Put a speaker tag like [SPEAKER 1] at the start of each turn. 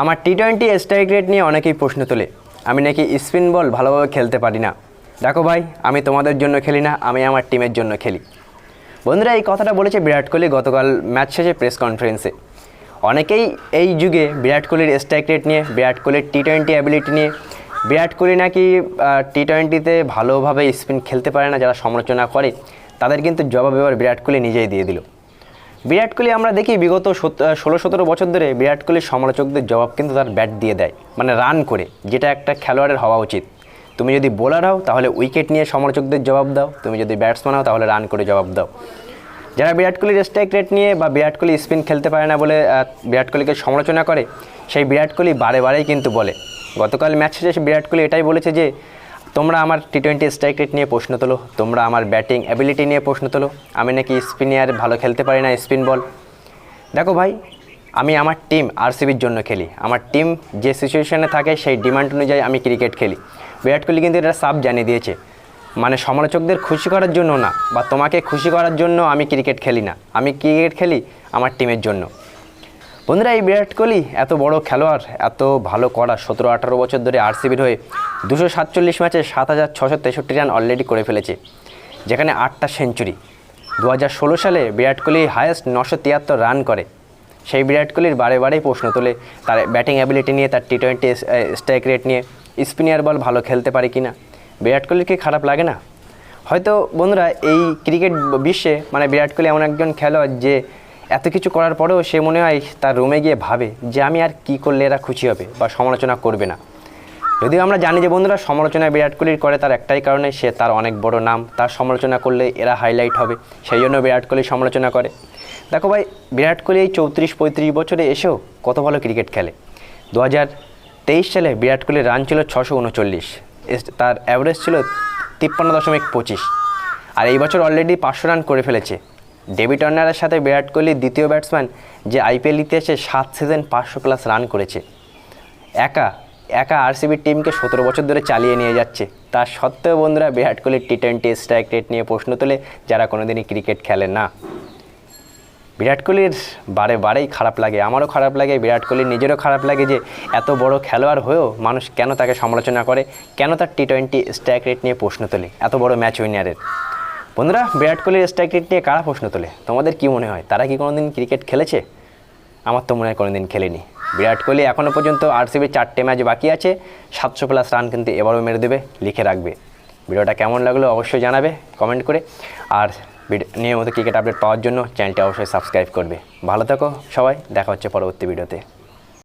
[SPEAKER 1] আমার T twenty strike rate নিয়ে অনেকেই প্রশ্ন তোলে। আমি নাকি স্পিন বল ভালোভাবে খেলতে পারি না। দেখো ভাই, আমি তোমাদের জন্য খেলি না, আমি আমার টিমের জন্য খেলি। বন্ধুরা, এই কথাটা বলেছে বিরাট কোহলি গতকাল ম্যাচ শেষে প্রেস কনফারেন্সে অনেকেই এই যুগে বিরাট কোহলির স্ট্রাইক রেট নিয়ে, বিরাট কোহলির টি টোয়েন্টি অ্যাবিলিটি নিয়ে, বিরাট কোহলি নাকি টি টোয়েন্টিতে ভালোভাবে স্পিন খেলতে পারে না যারা সমালোচনা করে, তাদের কিন্তু জবাব এবার বিরাট কোহলি নিজেই দিয়ে দিল। বিরাট কোহলি আমরা দেখি বিগত ষোলো সতেরো বছর ধরে বিরাট কোহলির সমালোচকদের জবাব কিন্তু তার ব্যাট দিয়ে দেয় মানে রান করে, যেটা একটা খেলোয়াড়ের হওয়া উচিত। তুমি যদি বোলার হও, তাহলে উইকেট নিয়ে সমালোচকদের জবাব দাও। তুমি যদি ব্যাটসম্যান হও, তাহলে রান করে জবাব দাও। যারা বিরাট কোহলির স্ট্রাইক রেট নিয়ে বা বিরাট কোহলি স্পিন খেলতে পারে না বলে বিরাট কোহলিকে সমালোচনা করে, সেই বিরাট কোহলি বারে বারেই কিন্তু বলে। গতকাল ম্যাচ শেষে বিরাট কোহলি এটাই বলেছে যে তোমরা আমার টি টোয়েন্টি স্ট্রাইক রেট নিয়ে প্রশ্ন তোলো, তোমরা আমার ব্যাটিং অ্যাবিলিটি নিয়ে প্রশ্ন তোলো। আমি নাকি স্পিনিয়ার ভালো খেলতে পারি না স্পিন বল দেখো ভাই, আমি আমার টিম আরসিবির জন্য খেলি। আমার টিম যে সিচুয়েশনে থাকে, সেই ডিমান্ড অনুযায়ী আমি ক্রিকেট খেলি। বিরাট কোহলি কিন্তু এটা সাব জানিয়ে দিয়েছে। মানে সমালোচকদের খুশি করার জন্য না, বা তোমাকে খুশি করার জন্য আমি ক্রিকেট খেলি না। আমি ক্রিকেট খেলি আমার টিমের জন্য। বন্ধুরা, এই বিরাট কোহলি এত বড় খেলোয়াড়, এত ভালো করা সতেরো আঠারো বছর ধরে আরসিবির হয়ে দুশো সাতচল্লিশ ম্যাচে সাত হাজার ছশো তেষট্টি রান অলরেডি করে ফেলেছে, যেখানে আটটা সেঞ্চুরি। দু হাজার ষোলো সালে বিরাট কোহলি হায়েস্ট নশো তিয়াত্তর রান করে। সেই বিরাট কোহলির বারে বারেই প্রশ্ন তোলে তার ব্যাটিং অ্যাবিলিটি নিয়ে, তার টি টোয়েন্টি স্ট্রাইক রেট নিয়ে স্পিনিয়ার বল ভালো খেলতে পারে কি না বিরাট কোহলির কি খারাপ লাগে না? হয়তো বন্ধুরা এই ক্রিকেট বিশ্বে মানে বিরাট কোহলি এমন একজন খেলোয়াড় যে এত কিছু করার পরেও সে মনে হয় তার রুমে গিয়ে ভাবে যে আমি আর কি করলে এরা খুশি হবে বা সমালোচনা করবে না। যদিও আমরা জানি যে বন্ধুরা সমালোচনা বিরাট কোহলির করে তার একটাই কারণে সে তার অনেক বড় নাম। তার সমালোচনা করলে এরা হাইলাইট হবে, সেই জন্য বিরাট কোহলি সমালোচনা করে। দেখো ভাই, বিরাট কোহলি এই চৌত্রিশ, পঁয়ত্রিশ বছরে এসেও কত ভালো ক্রিকেট খেলে। দু তেইশ সালে বিরাট কোহলির রান ছিল ছশো উনচল্লিশ। তার অ্যাভারেজ ছিল তিপ্পান্ন দশমিক পঁচিশ। আর এই বছর অলরেডি পাঁচশো রান করে ফেলেছে। ডেভিড টার্নারের সাথে বিরাট কোহলি দ্বিতীয় ব্যাটসম্যান যে আইপিএল ইতিহাসে সাত সিজন পাঁচশো প্লাস রান করেছে। একা একা আরসিবির টিমকে সতেরো বছর ধরে চালিয়ে নিয়ে যাচ্ছে। তার সত্ত্বেও বন্ধুরা, বিরাট কোহলির টি টোয়েন্টি স্ট্রাইক রেট নিয়ে প্রশ্ন তোলে যারা কোনোদিনই ক্রিকেট খেলে না। বিরাট কোহলির বারে বারেই খারাপ লাগে, আমারও খারাপ লাগে, বিরাট কোহলির নিজেরও খারাপ লাগে যে এত বড় খেলোয়াড় হয়েও মানুষ কেন তাকে সমালোচনা করে, কেন তার টি টোয়েন্টি স্ট্রাইক রেট নিয়ে প্রশ্ন তোলে, এত বড় ম্যাচ উইনারের বন্ধুরা, বিরাট কোহলির স্ট্রাইক রেট নিয়ে কারা প্রশ্ন তোলে? তোমাদের কি মনে হয়? তারা কি কোনোদিন ক্রিকেট খেলেছে? আমার তো মনে হয় কোনোদিন খেলেনি। বিরাট কোহলি এখনও পর্যন্ত আরসিবির চারটে ম্যাচ বাকি আছে। সাতশো প্লাস রান কিন্তু এবারও মেরে দেবে, লিখে রাখবে। ভিডিওটা কেমন লাগল অবশ্যই জানাবে কমেন্ট করে। আর নিয়মিত ক্রিকেট আপডেট পাওয়ার জন্য চ্যানেলটি অবশ্যই সাবস্ক্রাইব করবে। ভালো থাকো সবাই, দেখা হচ্ছে পরবর্তী ভিডিওতে।